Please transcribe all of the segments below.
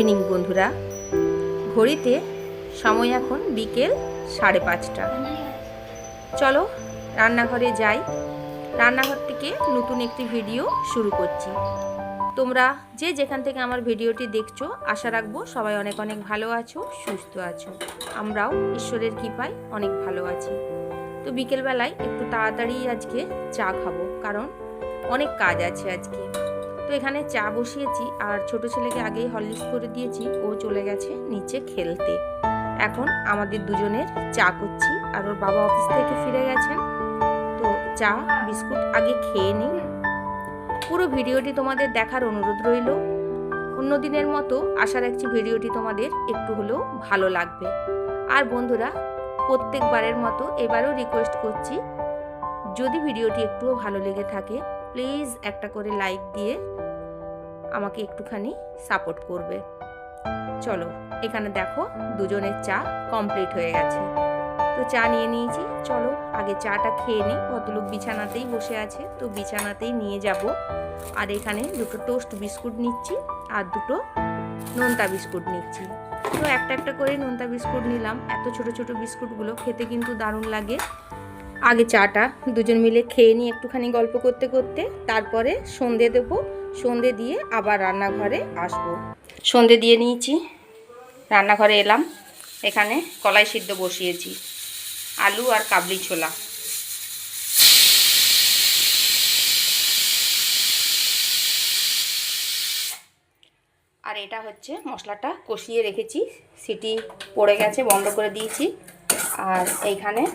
Evening বন্ধুরা। ঘড়িতে সময় এখন বিকেল সাড়ে পাঁচটা। চলো রান্নাঘরে যাই। রান্নাঘর থেকে নতুন একটি ভিডিও শুরু করছি। তোমরা যে যেখান থেকে আমার ভিডিওটি দেখছ, আশা রাখব সবাই অনেক অনেক ভালো আছো, সুস্থ আছো। আমরাও ঈশ্বরের কৃপায় অনেক ভালো আছি। তো বিকেলবেলায় একটু তাড়াতাড়ি আজকে চা খাব, কারণ অনেক কাজ আছে আজকে। তো এখানে চা বসিয়েছি আর ছোট ছেলেকে আগেই হরলিক্স করে দিয়েছি। ও চলে গেছে নিচে খেলতে। এখন আমাদের দুজনের চা করছি আর ওর বাবা অফিস থেকে ফিরে গেছেন। তো চা, বিস্কুট আগে খেয়ে নিই। পুরো ভিডিওটি তোমাদের দেখার অনুরোধ রইল। অন্য দিনের মতো আশা রাখছি ভিডিওটি তোমাদের একটু হলেও ভালো লাগবে। আর বন্ধুরা, প্রত্যেকবারের মতো এবারও রিকোয়েস্ট করছি, যদি ভিডিওটি একটুও ভালো লেগে থাকে প্লিজ একটা করে লাইক দিয়ে আমাকে একটুখানি সাপোর্ট করবে। চলো, এখানে দেখো দুজনের চা কমপ্লিট হয়ে গেছে। তো চা নিয়ে নিয়েছি, চলো আগে চাটা খেয়ে নিই। ভদ্রলোক বিছানাতেই বসে আছে, তো বিছানাতেই নিয়ে যাব। আর এখানে দুটো টোস্ট বিস্কুট নিচ্ছি আর দুটো নোনতা বিস্কুট নিচ্ছি। তো একটা একটা করে নোনতা বিস্কুট নিলাম। এত ছোট ছোট বিস্কুটগুলো খেতে কিন্তু দারুণ লাগে। আগে চাটা, দুজন মিলে খেয়ে নিয়ে একটুখানি গল্প করতে করতে তারপরে সন্ধে দেবো। সন্ধে দিয়ে আবার রান্নাঘরে আসব। সন্ধে দিয়ে নিয়েছি। রান্নাঘরে এলাম। এখানে কলাই সিদ্ধ বসিয়েছি। আলু আর কাবলি ছোলা। আর এটা হচ্ছে মশলাটা কষিয়ে রেখেছি। সিটি পড়ে গেছে, বন্ধ করে দিয়েছি। আর এইখানে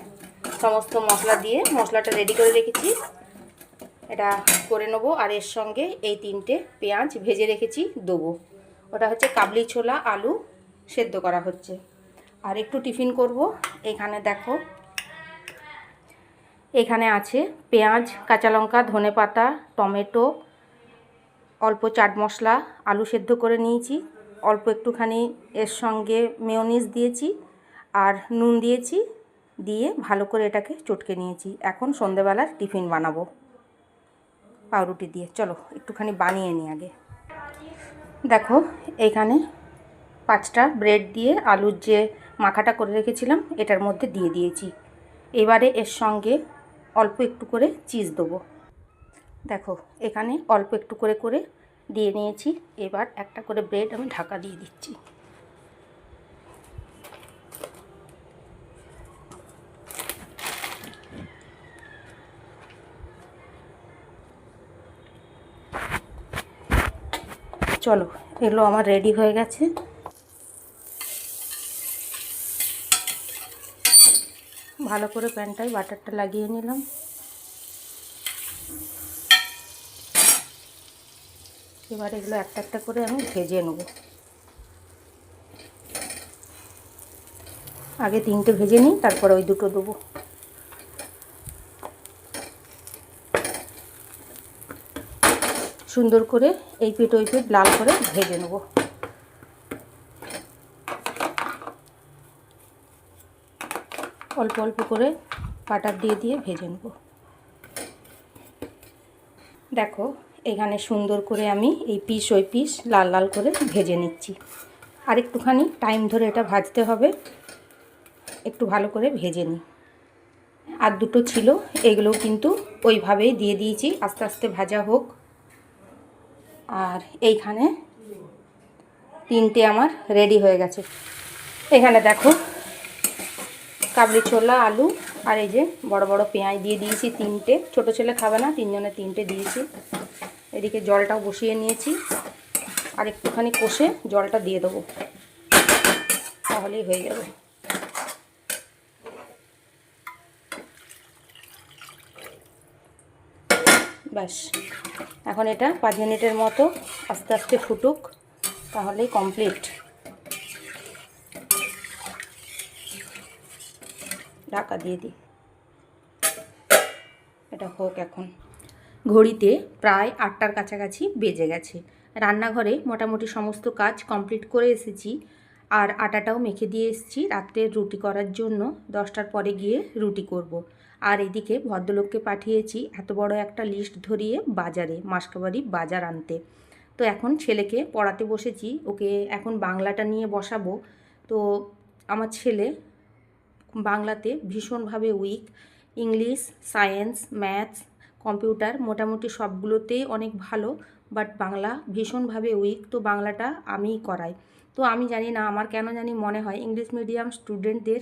সমস্ত মশলা দিয়ে মশলাটা রেডি করে রেখেছি। এটা করে নেব আর এর সঙ্গে এই তিনটে পেঁয়াজ ভেজে রেখেছি, দেবো। ওটা হচ্ছে কাবলি ছোলা আলু সেদ্ধ করা হচ্ছে। আর একটু টিফিন করব। এখানে দেখো, এখানে আছে পেঁয়াজ, কাঁচা লঙ্কা, ধনে পাতা, টমেটো, অল্প চাট মশলা, আলু সেদ্ধ করে নিয়েছি। অল্প একটুখানি এর সঙ্গে মেয়নিজ দিয়েছি আর নুন দিয়েছি। দিয়ে ভালো করে এটাকে চটকে নিয়েছি। এখন সন্ধেবেলার টিফিন বানাবো। পাউরুটি দিয়ে। চলো, একটুখানি বানিয়ে নিই আগে। দেখো, এখানে পাঁচটা ব্রেড দিয়ে আলুর যে মাখাটা করে রেখেছিলাম, এটার মধ্যে দিয়ে দিয়েছি। এবারে এর সঙ্গে অল্প একটু করে চিজ দেবো। দেখো, এখানে অল্প একটু করে করে দিয়ে নিয়েছি। এবার একটা করে ব্রেড আমি ঢাকা দিয়ে দিচ্ছি। চলো এগুলো আমার রেডি হয়ে গেছে। ভালো করে প্যানটায় বাটারটা লাগিয়ে নিলাম। এবার এগুলো একটা একটা করে আমি ভেজে নেব। আগে তিনটে ভেজে নিই, তারপরে ওই দুটো দেবো। সুন্দর করে এই পিঠ ওই পিঠ লাল করে ভেজে নেব। অল্প অল্প করে বাটার দিয়ে দিয়ে ভেজে নেব। দেখো, এখানে সুন্দর করে আমি এই পিস ওই পিস লাল লাল করে ভেজে নিচ্ছি। আর একটুখানি টাইম ধরে এটা ভাজতে হবে, একটু ভালো করে ভেজে নিই। আর দুটো ছিল, এগুলো কিন্তু ওইভাবেই দিয়ে দিয়েছি, আস্তে আস্তে ভাজা হোক। আর এইখানে তিনটে আমার রেডি হয়ে গেছে। এখানে দেখো কাবলি ছোলা, আলু আর এই যে বড় বড় পেঁয়াজ দিয়ে দিয়েছি তিনটে। ছোট ছেলে খাবে না, তিনজনে তিনটে দিয়েছি। এদিকে জলটাও বসিয়ে নিয়েছি আর একটুখানি কষে জলটা দিয়ে দেবো। তাহলেই হয়ে যাবে। ব্যাস। এখন এটা পাঁচ মিনিটের মতো আস্তে আস্তে ফুটুক, তাহলেই কমপ্লিট ঢাকা দিয়ে দিই। এটা হোক এখন। ঘড়িতে প্রায় আটটার কাছাকাছি বেজে গেছে। রান্নাঘরে মোটামুটি সমস্ত কাজ কমপ্লিট করে এসেছি। আর আটাটাও মেখে দিয়ে এসেছি রাত্রের রুটি করার জন্য। দশটার পরে গিয়ে রুটি করব। আর এদিকে ভদ্রলোককে পাঠিয়েছি এত বড় একটা লিস্ট ধরিয়ে বাজারে, মাসকাবাড়ি বাজার আনতে। তো এখন ছেলেকে পড়াতে বসেছি, ওকে এখন বাংলাটা নিয়ে বসাবো। তো আমার ছেলে বাংলাতে ভীষণভাবে weak English science maths computer মোটামুটি সবগুলোতেই অনেক ভালো বাট বাংলা ভীষণভাবে উইক তো বাংলাটা আমিই করাই। তো আমি জানি না, আমার কেন জানি মনে হয় ইংলিশ মিডিয়াম স্টুডেন্টদের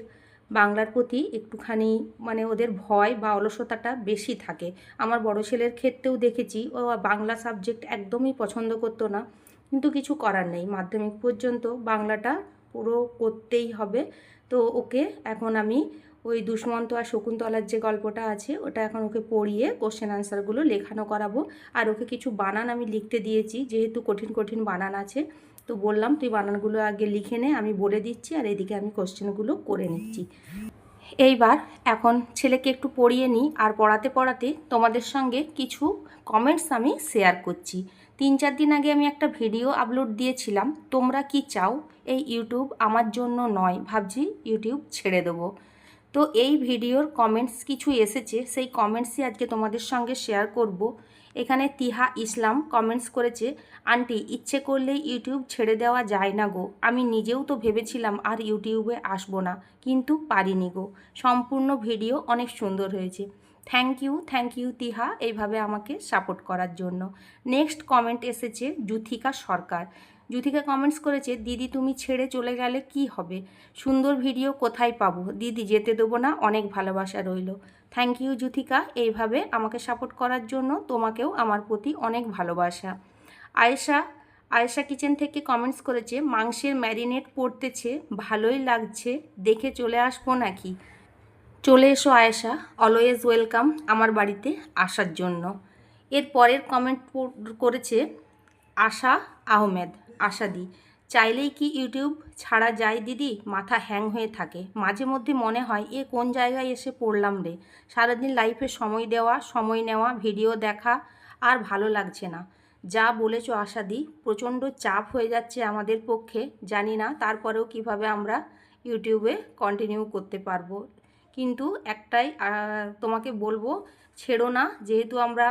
বাংলার প্রতি একটুখানি মানে ওদের ভয় বা অলসতাটা বেশি থাকে। আমার বড় ছেলের ক্ষেত্রেও দেখেছি, ও বাংলা সাবজেক্ট একদমই পছন্দ করতো না, কিন্তু কিছু করার নেই। মাধ্যমিক পর্যন্ত বাংলাটা পুরো করতেই হবে। তো ওকে এখন আমি ওই দুষ্মন্ত আর শকুন্তলার যে গল্পটা আছে, ওটা এখন ওকে পড়িয়ে কোশ্চেন আনসারগুলো লেখানো করাবো। আর ওকে কিছু বানান আমি লিখতে দিয়েছি, যেহেতু কঠিন কঠিন বানান আছে। তো বললাম, তুই বানানগুলো আগে লিখে নে, আমি বলে দিচ্ছি, আর এদিকে আমি কোশ্চেনগুলো করে নিচ্ছি। এইবার এখন ছেলেকে একটু পড়িয়ে নিই, আর পড়াতে পড়াতে তোমাদের সঙ্গে কিছু কমেন্টস আমি শেয়ার করছি। তিন চার দিন আগে আমি একটা ভিডিও আপলোড দিয়েছিলাম, তোমরা কি চাও? এই ইউটিউব আমার জন্য নয়। ভাবছি ইউটিউব ছেড়ে দেবো। তো এই ভিডিওর কমেন্টস কিছু এসেছে, সেই কমেন্টসই আজকে তোমাদের সঙ্গে শেয়ার করব। এখানে তিহা ইসলাম কমেন্টস করেছে, আন্টি, ইচ্ছে করলেই ইউটিউব ছেড়ে দেওয়া যায় না গো। আমি নিজেও তো ভেবেছিলাম আর ইউটিউবে আসব না, কিন্তু পারিনি গো। সম্পূর্ণ ভিডিও অনেক সুন্দর হয়েছে। Thank you thank you Tiha, এইভাবে আমাকে সাপোর্ট করার জন্য। নেক্সট কমেন্ট এসেছে জুথিকা সরকার। জুথিকা কমেন্টস করেছে, দিদি, তুমি ছেড়ে চলে গেলে কি হবে? সুন্দর ভিডিও কোথায় পাবো? দিদি, যেতে দেবো না, অনেক ভালোবাসা রইল। থ্যাংক ইউ জুথিকা এইভাবে আমাকে সাপোর্ট করার জন্য তোমাকেও আমার প্রতি অনেক ভালোবাসা। আয়েশা আয়েশা কিচেন থেকে কমেন্টস করেছে, মাংসের ম্যারিনেট পড়তেছে, ভালোই লাগছে, দেখে চলে আসব নাকি? চলে এসো আয়েশা অলওয়েজ ওয়েলকাম আমার বাড়িতে আসার জন্য। এর পরের কমেন্ট করেছে, আশা আহমেদ আশাদি চাইলেই কি ইউটিউব ছাড়া যায় দিদি? মাথা হ্যাং হয়ে থাকে। মাঝে মধ্যে মনে হয়, এ কোন জায়গায় এসে পড়লাম রে? সারাদিন লাইফে সময় দেওয়া, সময় নেওয়া, ভিডিও দেখা আর ভালো লাগছে না। যা বলেছ আশাদি, প্রচণ্ড চাপ হয়ে যাচ্ছে আমাদের পক্ষে। জানি না তারপরেও কীভাবে আমরা ইউটিউবে কন্টিনিউ করতে পারব। কিন্তু একটাই তোমাকে বলব, ছেড়ো না। যেহেতু আমরা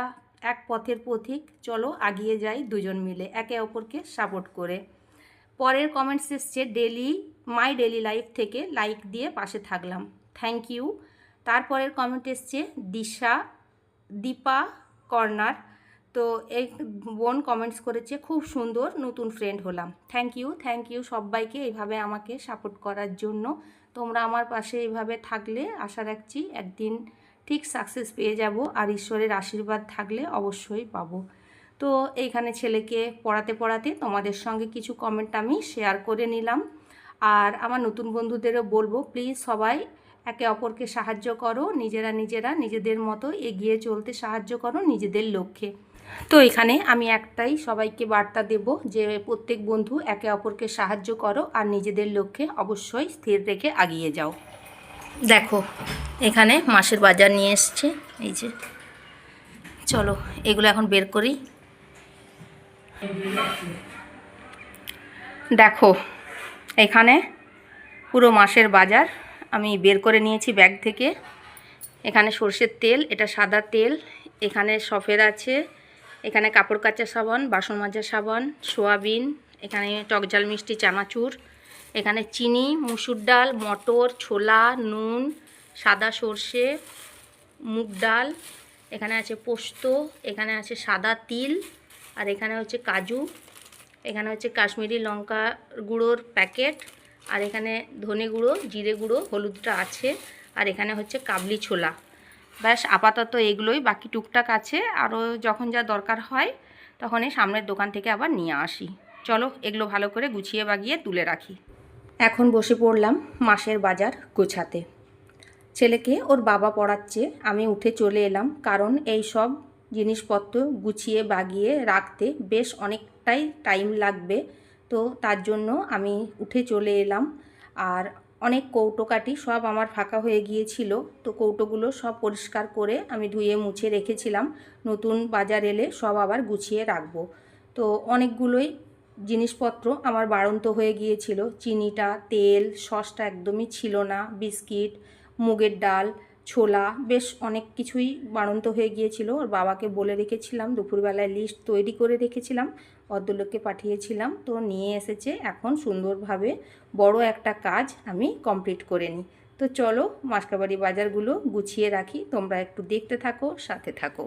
এক পথের পথিক, চলো আগিয়ে যাই দুজন মিলে, একে অপরকে সাপোর্ট করে। পরের কমেন্টস এসছে ডেলি মাই ডেলি লাইফ থেকে লাইক দিয়ে পাশে থাকলাম। থ্যাংক ইউ তারপরের কমেন্ট এসছে দিশা, দীপা কর্নার তো এই বোন কমেন্টস করেছে, খুব সুন্দর, নতুন ফ্রেন্ড হলাম। থ্যাংক ইউ থ্যাংক ইউ সবাইকে এইভাবে আমাকে সাপোর্ট করার জন্য। তোমরা আমার পাশে এইভাবে থাকলে আশা রাখছি একদিন ঠিক সাকসেস পেয়ে যাব আর ঈশ্বরের আশীর্বাদ থাকলে অবশ্যই পাবো। তো এইখানে ছেলেকে পড়াতে পড়াতে তোমাদের সঙ্গে কিছু কমেন্ট আমি শেয়ার করে নিলাম। আর আমার নতুন বন্ধুদেরও বলব প্লিজ সবাই একে অপরকে সাহায্য করো, নিজেরা নিজেরা নিজেদের মতো এগিয়ে চলতে সাহায্য করো নিজেদের লক্ষ্যে। তো এখানে আমি একটাই সবাইকে বার্তা দেব যে প্রত্যেক বন্ধু একে অপরকে সাহায্য করো আর নিজেদের লক্ষ্যে অবশ্যই স্থির রেখে আগিয়ে যাও। দেখো, এখানে মাসের বাজার নিয়ে এসছে, এই যে। চলো, এগুলো এখন বের করি। দেখো, এখানে পুরো মাসের বাজার আমি বের করে নিয়েছি ব্যাগ থেকে। এখানে সর্ষের তেল, এটা সাদা তেল, এখানে সফের আছে, এখানে কাপড় কাচা সাবান, বাসন মাজা সাবান, সোয়াবিন, এখানে টকজাল মিষ্টি, চানাচুর, এখানে চিনি, মুসুর ডাল, মটর, ছোলা, নুন, সাদা সর্ষে, মুগ ডাল, এখানে আছে পোস্ত, এখানে আছে সাদা তিল আর এখানে হচ্ছে কাজু, এখানে হচ্ছে কাশ্মীরি লঙ্কা গুঁড়োর প্যাকেট, আর এখানে ধনে গুঁড়ো, জিরে গুঁড়ো, হলুদটা আছে, আর এখানে হচ্ছে কাবলি ছোলা। ব্যাস, আপাতত এগুলোই বাকি টুকটাক আছে, আরও যখন যা দরকার হয় তখন এই সামনের দোকান থেকে আবার নিয়ে আসি। চলো, এগুলো ভালো করে গুছিয়ে বাগিয়ে তুলে রাখি। এখন বসে পড়লাম মাসের বাজার গোছাতে। ছেলেকে ওর বাবা পড়াচ্ছে, আমি উঠে চলে এলাম, কারণ এই সব জিনিসপত্র গুছিয়ে বাগিয়ে রাখতে বেশ অনেকটাই টাইম লাগবে। তো তার জন্য আমি উঠে চলে এলাম। আর অনেক কৌটোকাটি সব আমার ফাঁকা হয়ে গিয়েছিল। তো কৌটোগুলো সব পরিষ্কার করে আমি ধুয়ে মুছে রেখেছিলাম। নতুন বাজার এলে সব আবার গুছিয়ে রাখব। তো অনেকগুলোই জিনিসপত্র আমার বাড়ন্ত হয়ে গিয়েছিল। চিনিটা, তেল, সসটা একদমই ছিল না। বিস্কিট, মুগের ডাল ছোলা, বেশ অনেক কিছুই বাড়ন্ত হয়ে গিয়েছিল। ওর বাবাকে বলে রেখেছিলাম, দুপুরবেলায় লিস্ট তৈরি করে রেখেছিলাম, ভদ্রলোককে পাঠিয়েছিলাম। তো নিয়ে এসেছে, এখন সুন্দরভাবে বড় একটা কাজ আমি কমপ্লিট করে নিই। তো চলো, মাসকাবাড়ি বাজারগুলো গুছিয়ে রাখি, তোমরা একটু দেখতে থাকো, সাথে থাকো।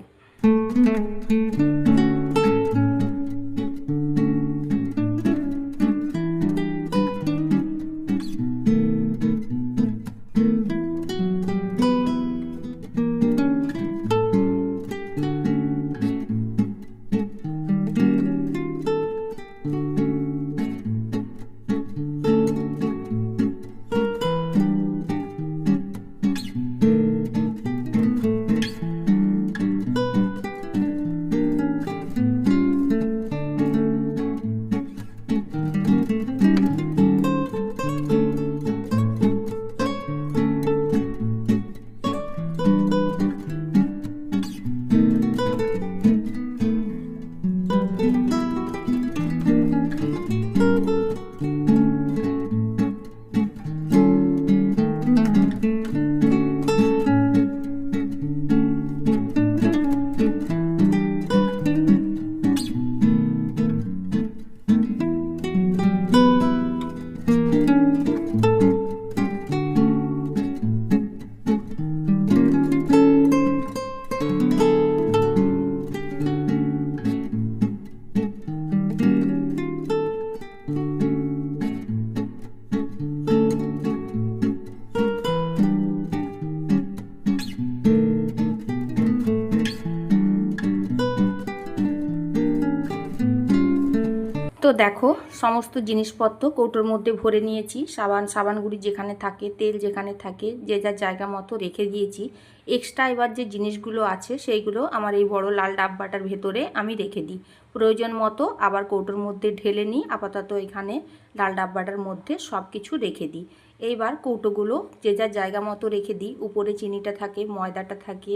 দেখো, সমস্ত জিনিসপত্র কৌটোর মধ্যে ভরে নিয়েছি। সাবান সাবানগুলি যেখানে থাকে, তেল যেখানে থাকে, যে যার জায়গা মতো রেখে দিয়েছি। এক্সট্রা এবার যে জিনিসগুলো আছে, সেইগুলো আমার এই বড় লাল ডাব্বাটার ভেতরে আমি রেখে দিই। প্রয়োজন মতো আবার কৌটোর মধ্যে ঢেলে নিই, আপাতত এখানে লাল ডাব্বাটার মধ্যে সব কিছু রেখে দিই। এইবার কৌটোগুলো যে যার জায়গা মতো রেখে দিই, উপরে চিনিটা থাকে, ময়দাটা থাকে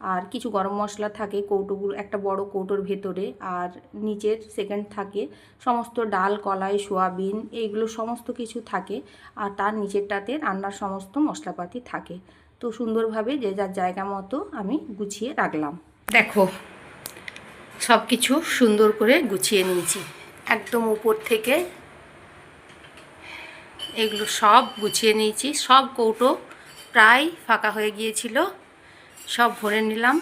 আর কিছু গরম মশলা থাকে কৌটোগুলো, একটা বড় কৌটোর ভেতরে আর নিচের সেকেন্ড থাকে সমস্ত ডাল, কলাই, সোয়াবিন এইগুলো সমস্ত কিছু থাকে আর তার নিচেরটাতে রান্নার সমস্ত মশলাপাতি থাকে। তো সুন্দরভাবে যে যার জায়গা মতো আমি গুছিয়ে রাখলাম। দেখো সব কিছু সুন্দর করে গুছিয়ে নিয়েছি। একদম উপর থেকে এগুলো সব গুছিয়ে নিয়েছি। সব কৌটো প্রায় ফাঁকা হয়ে গিয়েছিল। সব ভরে নিলাম।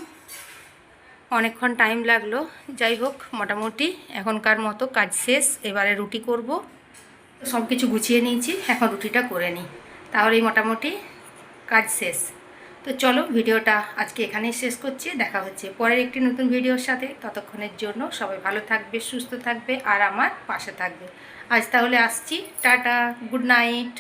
অনেকক্ষণ টাইম লাগল। যাই হোক, মোটামুটি এখনকার মতো কাজ শেষ। এবারে রুটি করব। সব কিছু গুছিয়ে নিয়েছি। এখন রুটিটা করে নিই। তাহলেই মোটামুটি কাজ শেষ। তো চলো, ভিডিওটা আজকে এখানেই শেষ করছি। দেখা হচ্ছে পরের একটি নতুন ভিডিওর সাথে। ততক্ষণের জন্য সবাই ভালো থাকবে, সুস্থ থাকবে আর আমার পাশে থাকবে। আজ তাহলে আসছি। Tata, good night.